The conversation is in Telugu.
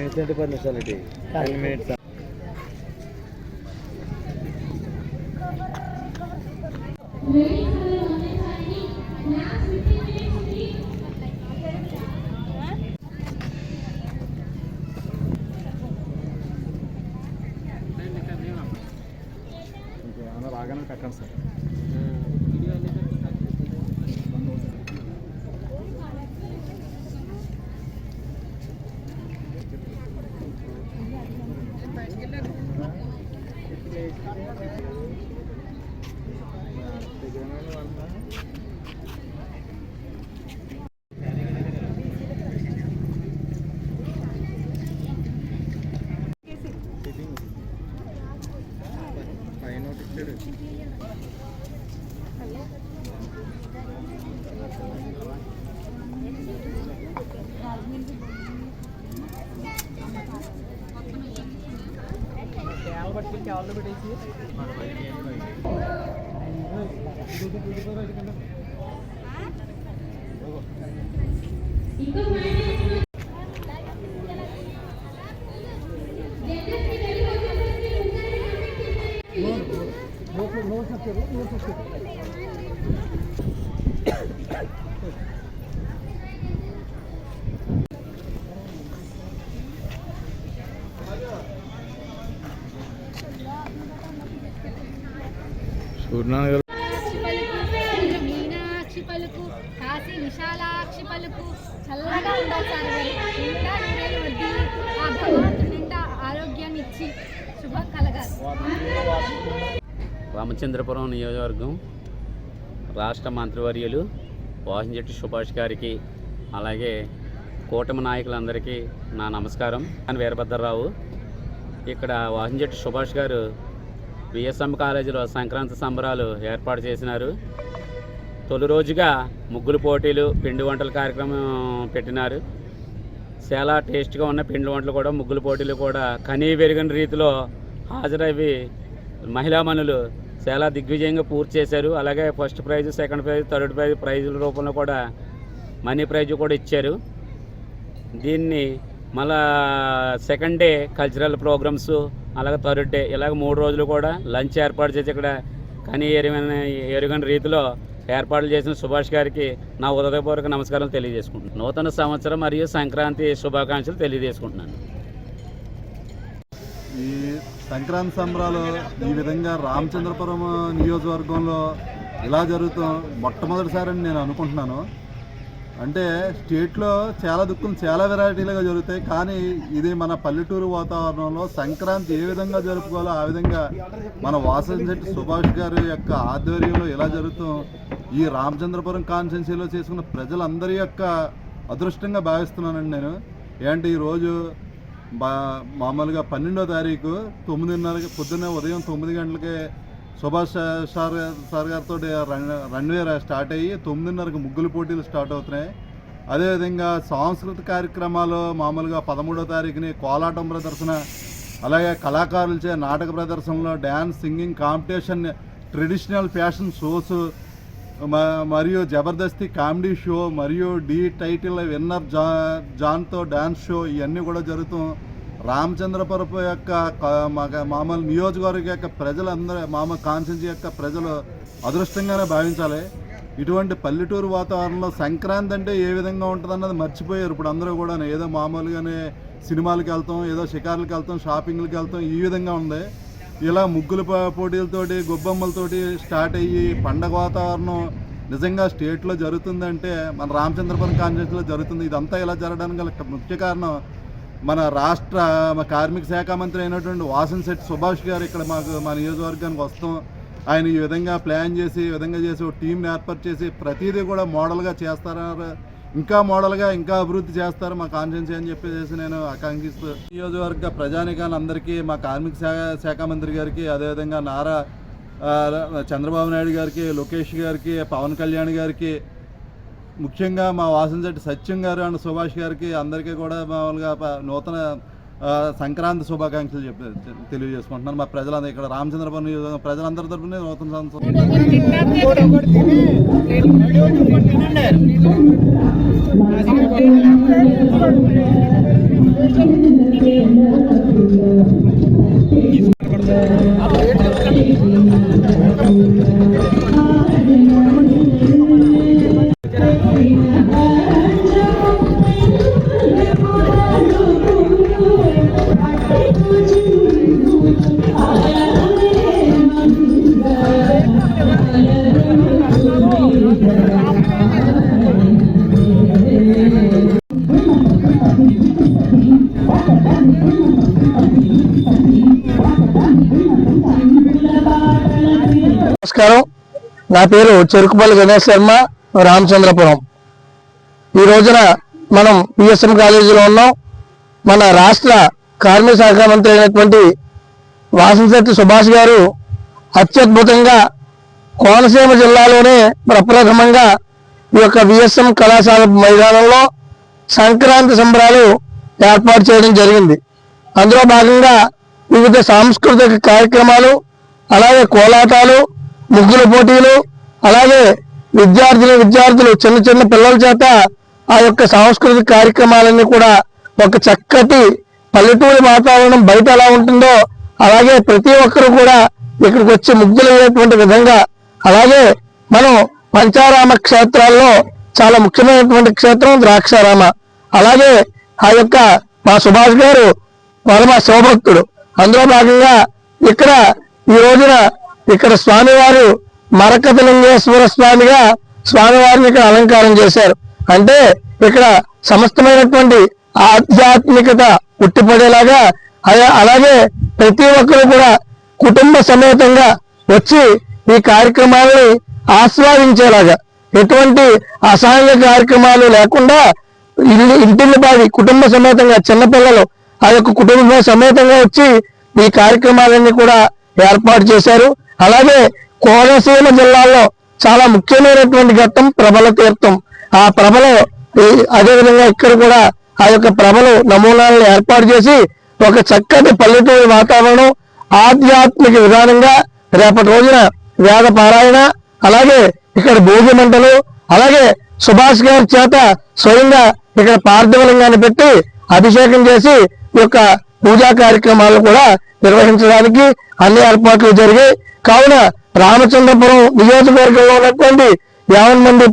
మినిట్స్ అంటే పది నిమిషాలు ఇది టెన్ మినిట్స్ రాగానే ওকে অল দ্য বেস্ট ইকো No, no, no, no, no, no, no, no, no, పలుకు మీనాక్షి పలుకు కాశీ విశాలాక్షి పలుకు చల్లగా ఉండాలి సార్ మరి నిండా నూరేళ్ళు వడ్డీ. ఆ భగవంతుడు నిండా ఆరోగ్యాన్ని ఇచ్చి శుభం కలగాలి. రామచంద్రపురం నియోజకవర్గం రాష్ట్ర మంత్రివర్యులు వాసంశెట్టి సుభాష్ గారికి అలాగే కూటమి నాయకులందరికీ నా నమస్కారం. అని వీరభద్రరావు. ఇక్కడ వాసంశెట్టి సుభాష్ గారు బిఎస్ఎం కాలేజీలో సంక్రాంతి సంబరాలు ఏర్పాటు చేసినారు. తొలి రోజుగా ముగ్గులు పోటీలు పిండి వంటల కార్యక్రమం పెట్టినారు. చాలా టేస్ట్గా ఉన్న పిండి వంటలు కూడా ముగ్గులు పోటీలు కూడా కనీ పెరిగిన రీతిలో హాజరవి మహిళామణులు చాలా దిగ్విజయంగా పూర్తి చేశారు. అలాగే first prize second prize third prize ప్రైజుల రూపంలో కూడా మనీ ప్రైజ్ కూడా ఇచ్చారు. దీన్ని మళ్ళా సెకండ్ డే కల్చరల్ ప్రోగ్రామ్స్ అలాగే థర్డ్ డే ఇలాగ మూడు రోజులు కూడా లంచ్ ఏర్పాటు చేసి ఇక్కడ కానీ ఎరుగని ఎరుగని రీతిలో ఏర్పాట్లు చేసిన సుభాష్ గారికి నా ఉదయపూర్వక నమస్కారాలు తెలియజేసుకుంటున్నాను. నూతన సంవత్సరం మరియు సంక్రాంతి శుభాకాంక్షలు తెలియజేసుకుంటున్నాను. ఈ సంక్రాంతి సంబరాలు ఈ విధంగా రామచంద్రపురం నియోజకవర్గంలో ఇలా జరుగుతాం అని నేను అనుకుంటున్నాను. అంటే స్టేట్లో చాలా దుఃఖం చాలా వెరైటీలుగా జరుగుతాయి. కానీ ఇది మన పల్లెటూరు వాతావరణంలో సంక్రాంతి ఏ విధంగా జరుపుకోవాలో ఆ విధంగా మన వాసంశెట్టి సుభాష్ గారి యొక్క ఆధ్వర్యంలో ఎలా జరుగుతాం ఈ రామచంద్రపురం కాన్స్టెన్సీలో చేసుకున్న ప్రజలందరి యొక్క అదృష్టంగా భావిస్తున్నానండి నేను. ఏంటి ఈరోజు బా మామూలుగా పన్నెండో తారీఖు తొమ్మిదిన్నరకి పొద్దున్నే ఉదయం తొమ్మిది గంటలకే సుభాష్ సార్ సార్ గారితో రన్ రన్వే స్టార్ట్ అయ్యి తొమ్మిదిన్నరకు ముగ్గులు పోటీలు స్టార్ట్ అవుతున్నాయి. అదేవిధంగా సాంస్కృతిక కార్యక్రమాలు మామూలుగా పదమూడో తారీఖుని కోలాటం ప్రదర్శన అలాగే కళాకారులచే నాటక ప్రదర్శనలో dance singing competition traditional fashion shows మ- మరియు జబర్దస్తి కామెడీ షో మరియు డి టైటిల్ విన్నర్ జా జాన్తో డ్యాన్స్ షో ఇవన్నీ కూడా జరుగుతూ రామచంద్రపురపు యొక్క మామూలు నియోజకవర్గ యొక్క ప్రజలందరూ మామూలు కాన్స్టిట్యూన్సీ యొక్క ప్రజలు అదృష్టంగానే భావించాలి. ఇటువంటి పల్లెటూరు వాతావరణంలో సంక్రాంతి అంటే ఏ విధంగా ఉంటుంది అన్నది మర్చిపోయారు. ఇప్పుడు అందరూ కూడా ఏదో మామూలుగానే సినిమాలకు వెళ్తాం ఏదో షికార్లకు వెళ్తాం షాపింగ్లకు వెళ్తాం ఈ విధంగా ఉంది. ఇలా ముగ్గుల పోటీలతోటి గొబ్బమ్మలతోటి స్టార్ట్ అయ్యి పండగ వాతావరణం నిజంగా స్టేట్లో జరుగుతుందంటే మన రామచంద్రపురం కాన్స్టిట్యూన్సీలో జరుగుతుంది. ఇదంతా ఇలా జరగడానికి ముఖ్య కారణం మన రాష్ట్ర కార్మిక శాఖ మంత్రి అయినటువంటి వాసన్ శెట్టి సుభాష్ గారు ఇక్కడ మాకు మా నియోజకవర్గానికి వస్తాం. ఆయన ఈ విధంగా ప్లాన్ చేసి ఈ విధంగా చేసి ఒక టీంని ఏర్పాటు చేసి ప్రతిదీ కూడా మోడల్గా చేస్తారన్నారు. ఇంకా మోడల్గా ఇంకా అభివృద్ధి చేస్తారు మా కాన్స్టిట్యున్సీ అని చెప్పేసి నేను ఆకాంక్షిస్తూ నియోజకవర్గ ప్రజానికాన్ని అందరికీ మా కార్మిక శాఖ శాఖ మంత్రి గారికి అదేవిధంగా నారా చంద్రబాబు నాయుడు గారికి లోకేష్ గారికి పవన్ కళ్యాణ్ గారికి ముఖ్యంగా మా వాసంశెట్టి సత్యం గారు అండ్ సుభాష్ గారికి అందరికీ కూడా మామూలుగా నూతన సంక్రాంతి శుభాకాంక్షలు చెప్పి తెలియజేసుకుంటున్నాను. మా ప్రజలందరూ ఇక్కడ రామచంద్రపురం నియోజకవర్గం ప్రజలందరి తరఫున నూతన సంవత్సరం. నమస్కారం. నా పేరు చెరుకుపల్లి గణేష్ శర్మ రామచంద్రపురం. ఈ రోజున మనం పిఎస్ఎం కాలేజీలో ఉన్నాం. మన రాష్ట్ర కార్మిక శాఖ మంత్రి అయినటువంటి వాసంశెట్టి సుభాష్ గారు అత్యద్భుతంగా కోనసీమ జిల్లాలోనే ప్రప్రథమంగా ఈ యొక్క విఎస్ఎం కళాశాల మైదానంలో సంక్రాంతి సంబరాలు ఏర్పాటు చేయడం జరిగింది. అందులో భాగంగా వివిధ సాంస్కృతిక కార్యక్రమాలు అలాగే కోలాటాలు ముగ్గుల పోటీలు అలాగే విద్యార్థులు విద్యార్థులు చిన్న చిన్న పిల్లల చేత ఆ యొక్క సాంస్కృతిక కార్యక్రమాలన్నీ కూడా ఒక చక్కటి పల్లెటూరి వాతావరణం బయట ఎలా ఉంటుందో అలాగే ప్రతి ఒక్కరు కూడా ఇక్కడికి వచ్చి ముగ్గులయ్యేటువంటి విధంగా అలాగే మనం పంచారామ క్షేత్రాల్లో చాలా ముఖ్యమైనటువంటి క్షేత్రం ద్రాక్షారామ. అలాగే ఆ యొక్క మా సుభాష్ గారు పరమ శివభక్తుడు అందులో భాగంగా ఇక్కడ ఈ రోజున ఇక్కడ స్వామివారు మరకతలింగేశ్వర స్వామిగా స్వామివారిని ఇక్కడ అలంకారం చేశారు. అంటే ఇక్కడ సమస్తమైనటువంటి ఆధ్యాత్మికత ఉట్టిపడేలాగా అలాగే ప్రతి ఒక్కరు కూడా కుటుంబ సమేతంగా వచ్చి ఈ కార్యక్రమాలని ఆస్వాదించేలాగా. ఎటువంటి అసహాయ కార్యక్రమాలు లేకుండా ఇల్లు ఇంటిల్లు బావి కుటుంబ సమేతంగా చిన్నపిల్లలు ఆ యొక్క కుటుంబ సమేతంగా వచ్చి ఈ కార్యక్రమాలన్నీ కూడా ఏర్పాటు చేశారు. అలాగే కోనసీమ జిల్లాలో చాలా ముఖ్యమైనటువంటి ఘట్టం ప్రబల తీర్థం. ఆ ప్రభలో అదేవిధంగా ఇక్కడ కూడా ఆ యొక్క ప్రభలు నమూనాలను ఏర్పాటు చేసి ఒక చక్కటి పల్లెటూరి వాతావరణం ఆధ్యాత్మిక విధానంగా రేపటి రోజున వేద పారాయణ అలాగే ఇక్కడ భోగి మంటలు అలాగే సుభాష్ గారి చేత స్వయంగా ఇక్కడ పార్థివలింగాన్ని పెట్టి అభిషేకం చేసి యొక్క పూజా కార్యక్రమాలు కూడా నిర్వహించడానికి అన్ని ఏర్పాట్లు జరిగాయి. కావున రామచంద్రపురం నియోజకవర్గంలో ఉన్నటువంటి యావన్ మంది